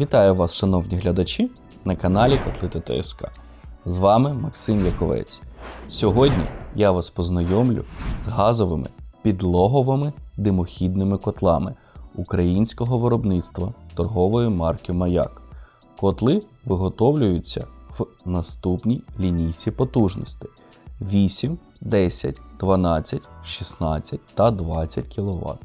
Вітаю вас, шановні глядачі, на каналі Котлети ТСК. З вами Максим Яковець. Сьогодні я вас познайомлю з газовими підлоговими димохідними котлами українського виробництва торгової марки Маяк. Котли виготовлюються в наступній лінійці потужностей 8, 10, 12, 16 та 20 кВт,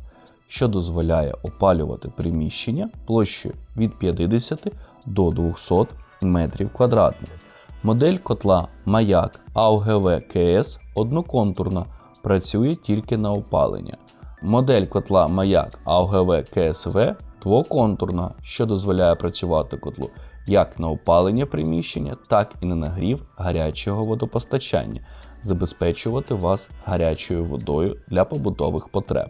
що дозволяє опалювати приміщення площею від 50 до 200 метрів квадратних. Модель котла Маяк AUGV КС одноконтурна, працює тільки на опалення. Модель котла Маяк AUGV КСВ двоконтурна, що дозволяє працювати котлу як на опалення приміщення, так і на нагрів гарячого водопостачання, забезпечувати вас гарячою водою для побутових потреб.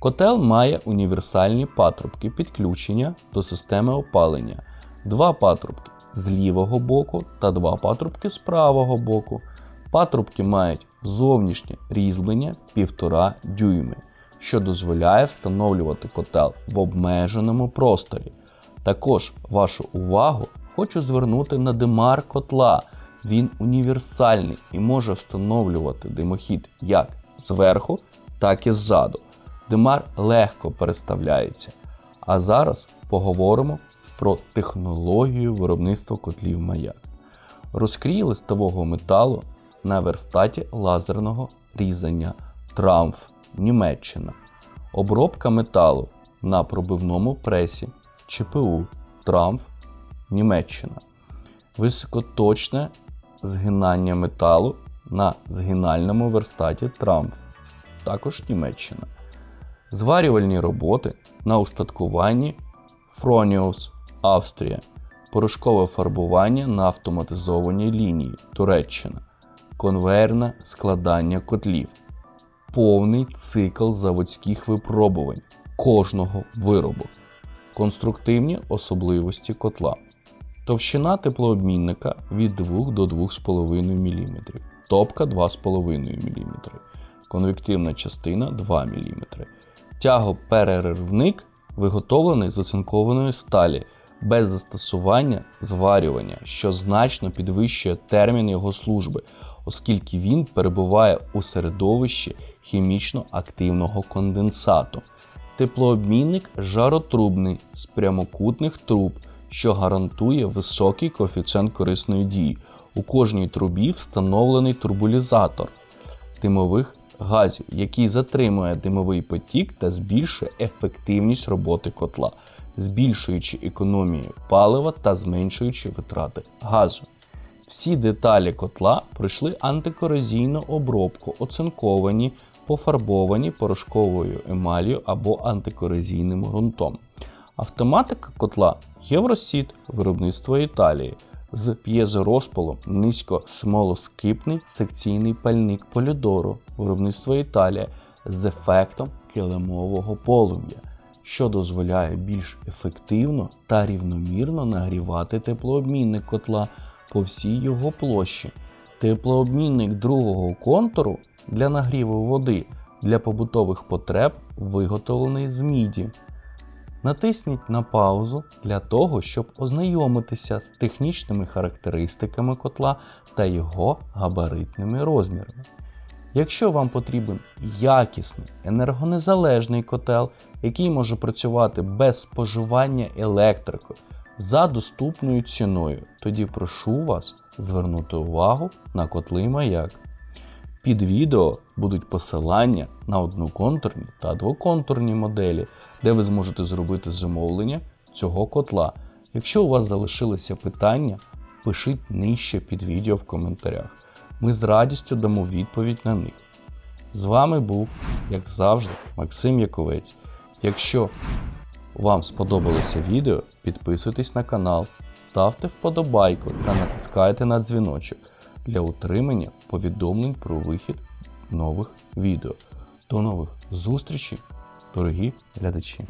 Котел має універсальні патрубки підключення до системи опалення, два патрубки з лівого боку та два патрубки з правого боку. Патрубки мають зовнішнє різьблення 1,5 дюйми, що дозволяє встановлювати котел в обмеженому просторі. Також вашу увагу хочу звернути на димар котла. Він універсальний і може встановлювати димохід як зверху, так і ззаду. Димар легко переставляється. А зараз поговоримо про технологію виробництва котлів маяк. Розкрій листового металу на верстаті лазерного різання Трамф Німеччина. Обробка металу на пробивному пресі з ЧПУ Трамф Німеччина. Високоточне згинання металу на згинальному верстаті Трамф, також Німеччина. Зварювальні роботи на устаткуванні Фроніус, Австрія. Порошкове фарбування на автоматизованій лінії Туреччина. Конвейерне складання котлів. Повний цикл заводських випробувань кожного виробу. Конструктивні особливості котла. Товщина теплообмінника від 2 до 2,5 мм. Топка 2,5 мм. Конвективна частина 2 мм. Тягопереривник виготовлений з оцинкованої сталі без застосування зварювання, що значно підвищує термін його служби, оскільки він перебуває у середовищі хімічно активного конденсату. Теплообмінник жаротрубний з прямокутних труб, що гарантує високий коефіцієнт корисної дії. У кожній трубі встановлений турбулізатор димових газів, який затримує димовий потік та збільшує ефективність роботи котла, збільшуючи економію палива та зменшуючи витрати газу. Всі деталі котла пройшли антикорозійну обробку, оцинковані, пофарбовані порошковою емаллю або антикорозійним ґрунтом. Автоматика котла Євросіт виробництво Італії з п'єзорозпалом низькосмолоскипний секційний пальник полідору виробництво Італія з ефектом килимового полум'я, що дозволяє більш ефективно та рівномірно нагрівати теплообмінник котла по всій його площі. Теплообмінник другого контуру для нагріву води для побутових потреб виготовлений з міді. Натисніть на паузу для того, щоб ознайомитися з технічними характеристиками котла та його габаритними розмірами. Якщо вам потрібен якісний енергонезалежний котел, який може працювати без споживання електрики за доступною ціною, тоді прошу вас звернути увагу на котли маяк. Під відео будуть посилання на одноконтурні та двоконтурні моделі, де ви зможете зробити замовлення цього котла. Якщо у вас залишилися питання, пишіть нижче під відео в коментарях. Ми з радістю дамо відповідь на них. З вами був, як завжди, Максим Яковець. Якщо вам сподобалося відео, підписуйтесь на канал, ставте вподобайку та натискайте на дзвіночок для отримання повідомлень про вихід нових відео. До нових зустрічей, дорогі глядачі!